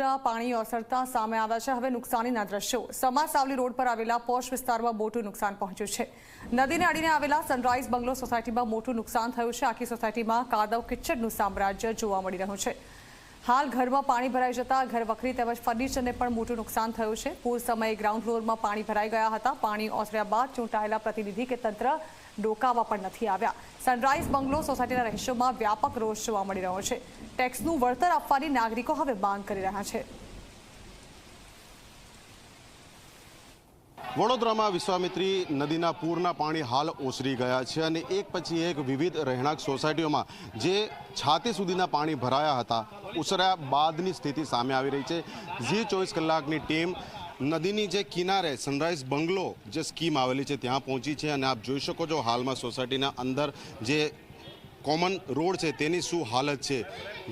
પૂરના પાણી ઓસરતા સામે આવ્યા છે. હવે નુકસાનીના દ્રશ્યો. સમા સાવલી રોડ પર આવેલા પોશ વિસ્તારમાં મોટું નુકસાન પહોંચ્યું છે. નદીને અડીને આવેલા સનરાઈઝ બંગલો સોસાયટીમાં મોટું નુકસાન થયું છે. આખી સોસાયટીમાં કાદવ કિચડનું સામ્રાજ્ય જોવા મળી રહ્યું છે. હાલ ઘરમાં પાણી ભરાઈ જતા ઘર વખરી તેમજ ફર્નિચરને પણ મોટું નુકસાન થયું છે. પૂર સમયે ગ્રાઉન્ડ ફ્લોરમાં પાણી ભરાઈ ગયા હતા. પાણી ઓસર્યા બાદ ચૂંટાયેલા પ્રતિનિધિ કે તંત્ર ડોકાવા પણ નથી આવ્યા. સનરાઈઝ બંગલો સોસાયટીના રહેશોમાં વ્યાપક રોષ જોવા મળી રહ્યો છે. ટેક્સનું વળતર આપવાની નાગરિકો હવે માંગ કરી રહ્યા છે. વડોદરામાં વિશ્વામિત્રી નદીના પૂરના પાણી હાલ ઓસરી ગયા છે અને એક પછી એક વિવિધ રહેણાંક સોસાયટીઓમાં જે છાતી સુધીના પાણી ભરાયા હતા ઉસર્યા બાદની સ્થિતિ સામે આવી રહી છે. ઝી ચોવીસ કલાકની ટીમ નદીની જે કિનારે સનરાઈઝ બંગલો જે સ્કીમ આવેલી છે ત્યાં પહોંચી છે અને આપ જોઈ શકો છો હાલમાં સોસાયટીના અંદર જે કોમન રોડ છે તેની શું હાલત છે.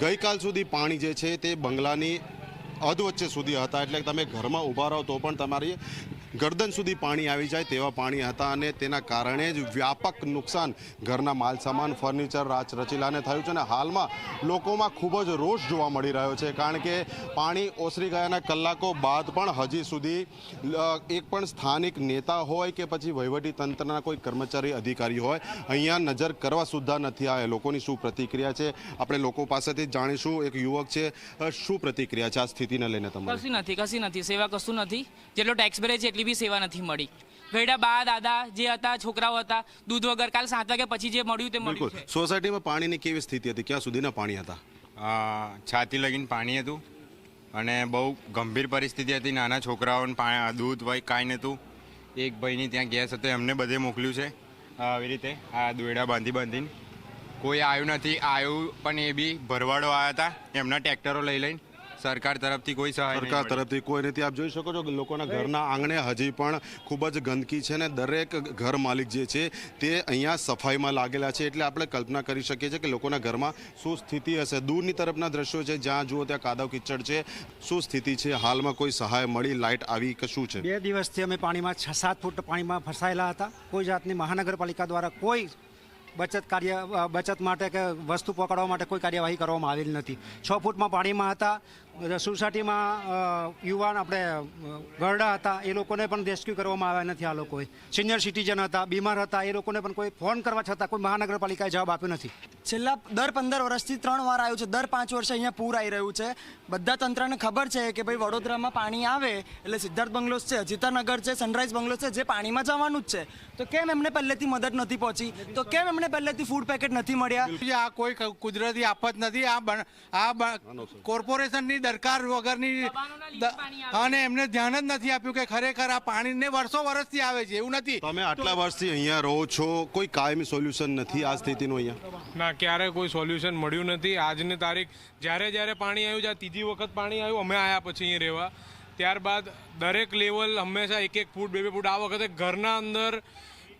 ગઈકાલ સુધી પાણી જે છે તે બંગલાની અધ વચ્ચે સુધી હતા, એટલે તમે ઘરમાં ઊભા રહો તો પણ તમારી ગરદન સુધી પાણી આવી જાય તેવા પાણી હતા અને તેના કારણે જ વ્યાપક નુકસાન ઘરના માલ સામાન ફર્નિચર, રાચ રચીલાને થયું છે અને હાલમાં લોકોમાં ખૂબ જ રોષ જોવા મળી રહ્યો છે. કારણ કે પાણી ઓસરી ગયાના કલાકો બાદ પણ હજી સુધી એક પણ સ્થાનિક નેતા હોય કે પછી વહીવટી તંત્રના કોઈ કર્મચારી, અધિકારી હોય, અહીંયા નજર કરવા સુદ્ધા નથી આવે લોકોની શું પ્રતિક્રિયા છે? આપણે લોકો પાસેથી જાણીશું. એક યુવક છે. શું પ્રતિક્રિયા છે? આ સ્થિતિને લઈને તમારે. કશું નથી, કશી નથી. સેવા કશું નથી. જેટલો ટેક્સ ભરે છે એટલી બી સેવા નથી મળી. ગયડા બા દાદા જે હતા છોકરાઓ હતા દૂધ વગર કાલ સાત વાગ્યા પછી જે મળ્યું તે મળ્યું સોસાયટીમાં પાણીની કેવી સ્થિતિ હતી? ક્યાં સુધીના પાણી હતા? છાતી લગીને પાણી હતું અને બહુ ગંભીર પરિસ્થિતિ હતી. નાના છોકરાઓને દૂધ હોય કાંઈ નહોતું. એક ભાઈની ત્યાં ગેસ હતો એમને બધે મોકલ્યું છે. આવી રીતે આ દોયડા બાંધી બાંધીને. કોઈ આવ્યું નથી આવ્યું પણ એ બી ભરવાડો આવ્યા હતા. એમના ટ્રેક્ટરો લઈ લઈને. સરકાર તરફથી કોઈ સહાય સરકાર તરફથી કોઈ નથી. આપ જોઈ શકો છો કે લોકોના ઘરના આંગણે હજી પણ ખૂબ જ ગંદકી છે ને દરેક ઘર માલિક જે છે તે અહીંયા સફાઈમાં લાગેલા છે. એટલે આપણે કલ્પના કરી શકીએ છીએ કે લોકોના ઘરમાં શું સ્થિતિ હશે. દૂરની તરફના દ્રશ્યો છે જ્યાં જુઓ ત્યાં કાદવ કિચડ છે. શું સ્થિતિ છે? હાલમાં કોઈ સહાય મળી? લાઇટ આવી કે શું છે? બે દિવસથી અમે પાણીમાં છ સાત ફૂટ પાણીમાં ફસાયેલા હતા. કોઈ જાતની મહાનગરપાલિકા દ્વારા કોઈ બચત કાર્ય બચત માટે કે વસ્તુ પકડવા માટે કોઈ કાર્યવાહી કરવામાં આવેલી નથી. છ ફૂટમાં પાણીમાં હતા. સોસાયટીમાં યુવાન આપણે ગરડા હતા. એ લોકોને પણ રેસ્ક્યુ કરવામાં આવ્યા નથી આ લોકોએ. સિનિયર સિટીઝન હતા, બીમાર હતા. એ લોકોને પણ કોઈ ફોન કરવા છતાં કોઈ મહાનગરપાલિકાએ જવાબ આપ્યો નથી. છેલ્લા દર પંદર વર્ષથી ત્રણ વાર આવ્યું છે. દર પાંચ વર્ષે અહીંયા પૂર આવી રહ્યું છે. બધા તંત્રને ખબર છે કે ભાઈ વડોદરામાં પાણી આવે એટલે સિદ્ધાર્થ બંગલોસ છે અજીતાનગર છે સનરાઈઝ બંગલોસ છે જે પાણીમાં જવાનું જ છે. તો કેમ એમને પહેલેથી મદદ નથી પહોંચી? તો કેમ એમને પહેલેથી ફૂડ પેકેટ નથી મળ્યા? આ કોઈ કુદરતી આફત નથી આ આ કોર્પોરેશનની દરકાર વગરની. અને એમને ધ્યાન જ નથી આપ્યું કે ખરેખર આ પાણીને વર્ષો વર્ષથી આવે છે. એવું નથી. તમે આટલા વર્ષથી અહીંયા રહો છો. કોઈ કાયમી સોલ્યુશન નથી આ સ્થિતિનું અહીંયા? ના ક્યારે કોઈ સોલ્યુશન મળ્યું નથી. આજની તારીખ જ્યારે જ્યારે પાણી આવ્યું, જ્યાં ત્રીજી વખત પાણી આવ્યું, અમે આવ્યા પછી અહીં રહેવા. ત્યારબાદ દરેક લેવલ હંમેશા એક એક ફૂટ બે બે ફૂટ આ વખતે ઘરના અંદર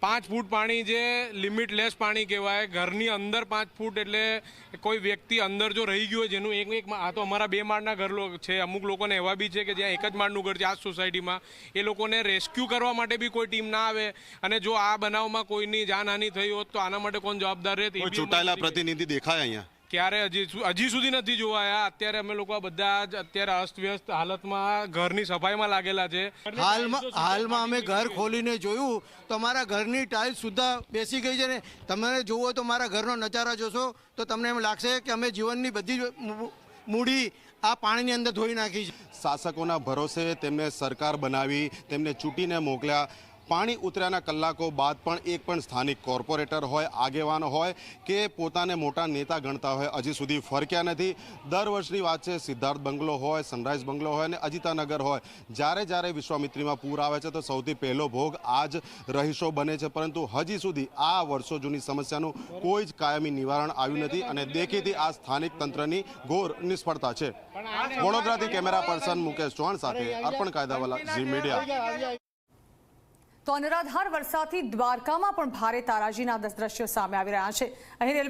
પાંચ ફૂટ પાણી જે લિમિટલેસ પાણી કહેવાય ઘરની અંદર પાંચ ફૂટ એટલે કોઈ વ્યક્તિ અંદર જો રહી ગયું હોય જેનું એક એક આ તો અમારા બે માળના ઘર છે અમુક લોકોને એવા બી છે કે જ્યાં એક જ માળનું ઘર છે આ સોસાયટીમાં એ લોકોને રેસ્ક્યુ કરવા માટે બી કોઈ ટીમ ના આવે. અને જો આ બનાવમાં કોઈની જાનહાનિ થઈ હોત તો આના માટે કોણ જવાબદાર રહે? ચૂંટાયેલા પ્રતિનિધિ દેખાય અહીંયા. ક્યારે હજી હજી સુધી નથી જોવાયા. અત્યારે અમે લોકો આ બધા જ અત્યારે અસ્તવ્યસ્ત હાલતમાં ઘરની સફાઈમાં લાગેલા છે. હાલમાં હાલમાં અમે ઘર ખોલીને જોયું. તો મારા ઘરની ટાઇલ્સ સુદ્ધા બેસી ગઈ છે ને. તમે જુઓ તો મારા ઘરનો નજારા જોશો તો તમને એમ લાગશે કે અમે જીવનની બધી જ મૂ- મૂડી આ પાણીની અંદર ધોઈ નાખી છે. શાસકોના ભરોસે તેમને સરકાર બનાવી તેમને ચૂંટીને મોકલ્યા. પાણી ઉતર્યાના કલાકો બાદ પણ એક પણ સ્થાનિક કોર્પોરેટર હોય આગેવાન હોય કે પોતાને મોટા નેતા ગણતા હોય હજી સુધી ફરક્યા નથી. દર વર્ષની વાત છે સિદ્ધાર્થ બંગલો હોય સનરાઈઝ બંગલો હોય અને અજિતાનગર હોય. જ્યારે જ્યારે વિશ્વામિત્રીમાં પૂર આવે છે તો સૌથી પહેલો ભોગ આ જ રહીશો બને છે. પરંતુ હજી સુધી આ વર્ષો જૂની સમસ્યાનું કોઈ જ કાયમી નિવારણ આવ્યું નથી અને દેખીતી આ સ્થાનિક તંત્રની ઘોર નિષ્ફળતા છે. વડોદરાથી કેમેરા પર્સન મુકેશ ચૌહાણ સાથે અર્પણ કાયદાવાલા ઝી મીડિયા. તો અનરાધાર વરસાદથી દ્વારકામાં પણ ભારે તારાજીના દ્રશ્યો સામે આવી રહ્યા છે. અહીં રેલવે